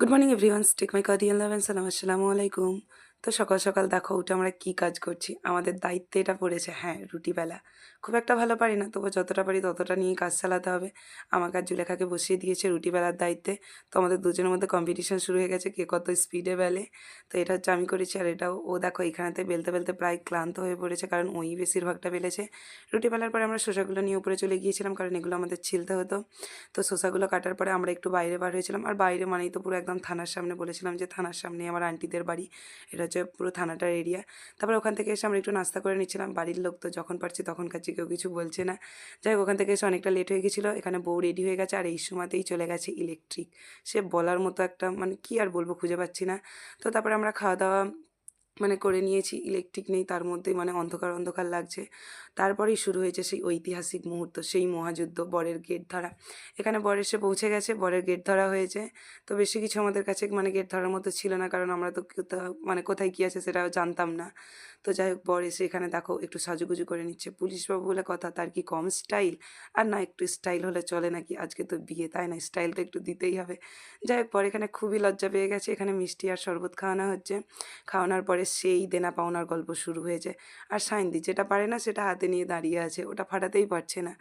good morning everyone stake my কাদিয়াল লাভেন সালাম আসসালামু আলাইকুম তো সকাল সকাল দেখো উঠে আমরা কী কাজ করছি। আমাদের দায়িত্বে এটা পড়েছে হ্যাঁ রুটিবেলা খুব একটা ভালো পারি না তবু যতটা পারি ততটা নিয়ে কাজ চালাতে হবে। আমাকে আর জুলেখাকে বসিয়ে দিয়েছে রুটিবেলার দায়িত্বে। তো আমাদের দুজনের মধ্যে কম্পিটিশন শুরু হয়ে গেছে, কে কত স্পিডে বেলে। তো এটা হচ্ছে আমি করেছি আর এটাও, ও দেখো এখানেতে বেলতে বেলতে প্রায় ক্লান্ত হয়ে পড়েছে, কারণ ওই বেশিরভাগটা বেলেছে। রুটি বেলার পরে আমরা শসাগুলো নিয়ে উপরে চলে গিয়েছিলাম, কারণ এগুলো আমাদের ছিলতে হতো। তো শসাগুলো কাটার পরে আমরা একটু বাইরে বার হয়েছিলাম। আর বাইরে মানেই তো পুরো একদম থানার সামনে বলেছিলাম যে, থানার সামনে আমার আন্টিদের বাড়ি। এটা হচ্ছে পুরো থানাটার এরিয়া তারপর ওখান থেকে এসে আমরা একটু নাস্তা করে নিচ্ছিলাম। বাড়ির লোক তো যখন পারছি তখন কাছে কেউ কিছু বলছে না। যাই হোক, ওখান থেকে এসে অনেকটা লেট হয়ে গেছিল। এখানে বউ রেডি হয়ে গেছে আর এই সময়তেই চলে গেছে ইলেকট্রিক সে বলার মতো একটা মানে কি আর বলব খুঁজে পাচ্ছি না। তো তারপরে আমরা খাওয়া দাওয়া মানে করে নিয়েছি ইলেকট্রিক নেই, তার মধ্যেই মানে অন্ধকার অন্ধকার লাগছে। তারপরেই শুরু হয়েছে সেই ঐতিহাসিক মুহূর্ত, সেই মহাযুদ্ধ, বরের গেট ধরা। এখানে বর এসে পৌঁছে গেছে, বরের গেট ধরা হয়েছে। তো বেশি কিছু আমাদের কাছে মানে গেট ধরার মতো ছিল না, কারণ আমরা তো মানে কোথায় কী আছে সেটাও জানতাম না। তো যাই হোক বর এসে এখানে দেখো একটু সাজুগুজু করে নিচ্ছে। পুলিশবাবু বলে, কথা তার কি কম স্টাইল? আর না, একটু স্টাইল হলে চলে নাকি? আজকে তো বিয়ে, তাই না? স্টাইল তো একটু দিতেই হবে। যাই হোক পর এখানে খুবই লজ্জা পেয়ে গেছে। এখানে মিষ্টি আর শরবত খাওয়ানো হচ্ছে। খাওয়ানোর পরে সেই দেনা পাওনার গল্প শুরু হয়েছে। আর সাইন্দি যেটা পারে না, সেটা হাতে নিয়ে দাঁড়িয়ে আছে। ওটা ফাটাতেই পারছে না।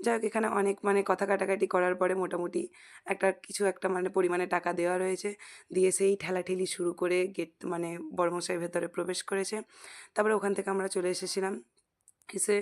যাই হোক এখানে অনেক মানে কথা কাটাকাটি করার পরে মোটামুটি একটা কিছু একটা মানে পরিমাণে টাকা দেওয়া রয়েছে। দিয়ে সেই ঠেলাঠেলি শুরু করে গেট মানে বর্মশাই ভেতরে প্রবেশ করেছে। তারপরে ওখান থেকে আমরা চলে এসেছিলাম। এসে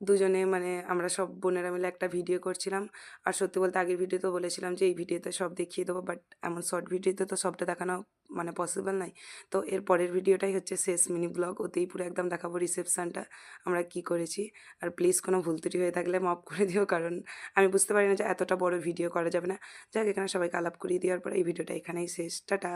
দুজনে মানে আমরা সব বোনেরা মিলে একটা ভিডিও করছিলাম। আর সত্যি বলতে আগের ভিডিওতে বলেছিলাম যে, এই ভিডিওতে সব দেখিয়ে দেবো বাট এমন শর্ট ভিডিওতে তো সবটা দেখানো মানে পসিবল নয় তো এর পরের ভিডিওটাই হচ্ছে শেষ মিনি ব্লগ ওতেই পুরো একদম দেখাবো রিসেপশানটা আমরা কি করেছি। আর প্লিজ কোনো ভুল ত্রুটি হয়ে থাকলে মাফ করে দিও, কারণ আমি বুঝতে পারি না যে, এতটা বড় ভিডিও করা যাবে না। যাক, এখানে সবাইকে আলাপ করিয়ে দেওয়ার পর এই ভিডিওটা এখানেই শেষ। টাটা!